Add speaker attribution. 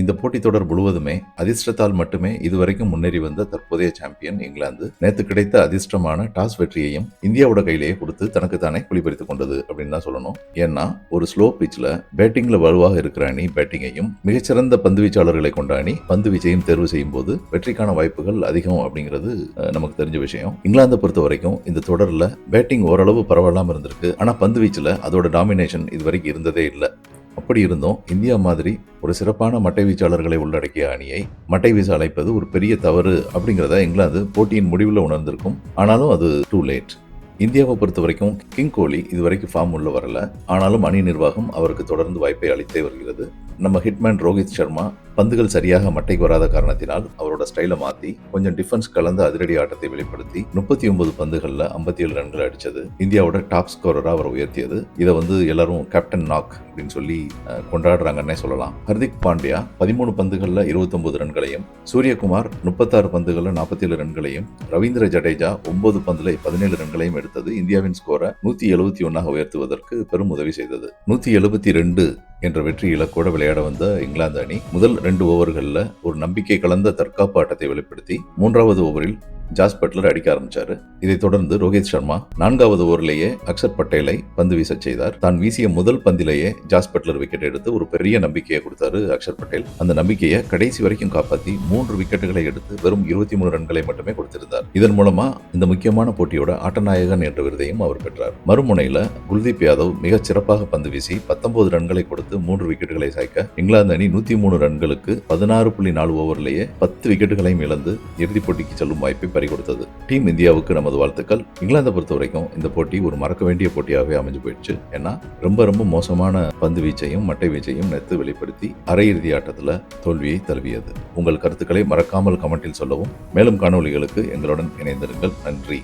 Speaker 1: இந்த போட்டித் தொடர் முழுவதுமே அதிர்ஷ்டத்தால் மட்டுமே இதுவரைக்கும் முன்னேறி வந்த தற்போதைய சாம்பியன் இங்கிலாந்து நேற்று கிடைத்த அதிர்ஷ்டமான டாஸ் வெற்றியையும் இந்தியாவோட கையிலேயே கொடுத்து தனக்கு தானே குளிபறித்துக் கொண்டது அப்படின்னு தான் சொல்லணும். ஏன்னா ஒரு ஸ்லோ பிச்சில் பேட்டிங்ல வலுவாக இருக்கிற அணி பேட்டிங்கையும் மிகச்சிறந்த பந்து வீச்சாளர்களை கொண்ட அணி பந்து வீச்சையும் தேர்வு செய்யும் போது வெற்றிக்கான வாய்ப்புகள் அதிகம் அப்படிங்கிறது நமக்கு தெரிஞ்ச விஷயம். இங்கிலாந்தை பொறுத்த வரைக்கும் இந்த தொடரில் பேட்டிங் ஓரளவு பரவாயில்லாம இருந்திருக்கு. ஆனால் பந்து வீச்சில் அதோட டாமினேஷன் இது வரைக்கும் இருந்ததே இல்லை. அப்படி இருந்தும். இந்தியா மாதிரி ஒரு சிறப்பான மட்டை வீச்சாளர்களை உள்ளடக்கிய அணியை மட்டை வீச அழைப்பது ஒரு பெரிய தவறு அப்படிங்கிறத இங்கிலாந்து போட்டியின் முடிவில் உணர்ந்திருக்கும். ஆனாலும் அது டூ லேட் இந்தியாவை பொறுத்த வரைக்கும் கிங் கோலி இதுவரைக்கும் ஃபார்ம் உள்ள வரல. ஆனாலும் அணி நிர்வாகம் அவருக்கு தொடர்ந்து வாய்ப்பை அளித்தே வருகிறது. நம்ம ஹிட்மேன் ரோஹித் சர்மா பந்துகள் சரியாக மட்டைக்கு வராத காரணத்தினால் அவரோட ஸ்டைலை மாற்றி கொஞ்சம் டிஃபென்ஸ் கலந்த அதிரடி ஆட்டத்தை வெளிப்படுத்தி முப்பத்தி ஒன்பது பந்துகளில் ஐம்பத்தி ஏழு ரன்கள் அடித்தது இந்தியாவோட டாப் ஸ்கோரராக அவர் உயர்த்தியது. இதை வந்து எல்லாரும் கேப்டன் நாக் அப்படின்னு சொல்லி கொண்டாடுறாங்கன்னே சொல்லலாம். ஹர்திக் பாண்டியா பதிமூணு பந்துகளில் 29 ரன்களையும் சூரியகுமார் முப்பத்தாறு பந்துகளில் நாற்பத்தி ஏழு ரன்களையும் ரவீந்திர ஜடேஜா ஒன்பது பந்தில் பதினேழு ரன்களையும் எடுத்தது. இந்தியாவின் ஸ்கோரை நூற்றி எழுபத்தி ஒன்றாக உயர்த்துவதற்கு பெரும் உதவி செய்தது. நூற்றி எழுபத்தி ரெண்டு என்ற வெற்றி இலக்கோடு விளையாட வந்த இங்கிலாந்து அணி முதல் ரெண்டு ஓவர்களில் ஒரு நம்பிக்கை கலந்த தற்காப்பு ஆட்டத்தை வெளிப்படுத்தி மூன்றாவது ஓவரில் ஜாஸ் பட்லர் அடிக்க ஆரம்பிச்சாரு. இதைத் தொடர்ந்து ரோஹித் சர்மா நான்காவது ஓவரிலேயே அக்ஷர் பட்டேலை பந்து வீசச் செய்தார். தான் வீசிய முதல் பந்திலேயே ஜாஸ் பட்லர் விக்கெட் எடுத்து ஒரு பெரிய நம்பிக்கையை கொடுத்தாரு அக்ஷர் பட்டேல். அந்த நம்பிக்கையை கடைசி வரைக்கும் காப்பாற்றி மூன்று விக்கெட்டுகளை எடுத்து வெறும் இருபத்தி மூணு ரன்களை மட்டுமே கொடுத்திருந்தார். இதன் மூலமா இந்த முக்கியமான போட்டியோட ஆட்டநாயகன் என்ற விருதையும் அவர் பெற்றார். மறுமுனையில குல்தீப் யாதவ் மிகச் சிறப்பாக பந்து வீசி பத்தொன்பது ரன்களை கொடுத்து மூன்று விக்கெட்டுகளை சாய்க்க இங்கிலாந்து அணி நூத்தி மூணு ரன்களுக்கு பதினாறு புள்ளி நாலு ஓவரிலேயே பத்து விக்கெட்டுகளையும் இழந்து இறுதிப் போட்டிக்கு செல்லும் வாய்ப்பை பறிகொடுத்தது டீம் இந்தியாவுக்கு நமது வாழ்த்துக்கள். இங்கிலாந்தை பொறுத்த வரைக்கும் இந்த போட்டி ஒரு மறக்க வேண்டிய போட்டியாகவே அமைஞ்சு போயிடுச்சு. ஏன்னா ரொம்ப ரொம்ப மோசமான பந்து வீச்சையும் மட்டை வீச்சையும் நேற்று வெளிப்படுத்தி அரையிறுதி ஆட்டத்தில் தோல்வியை தழுவியது. உங்கள் கருத்துக்களை மறக்காமல் கமெண்டில் சொல்லவும். மேலும் காணொளிகளுக்கு எங்களுடன் இணைந்திருங்கள். நன்றி.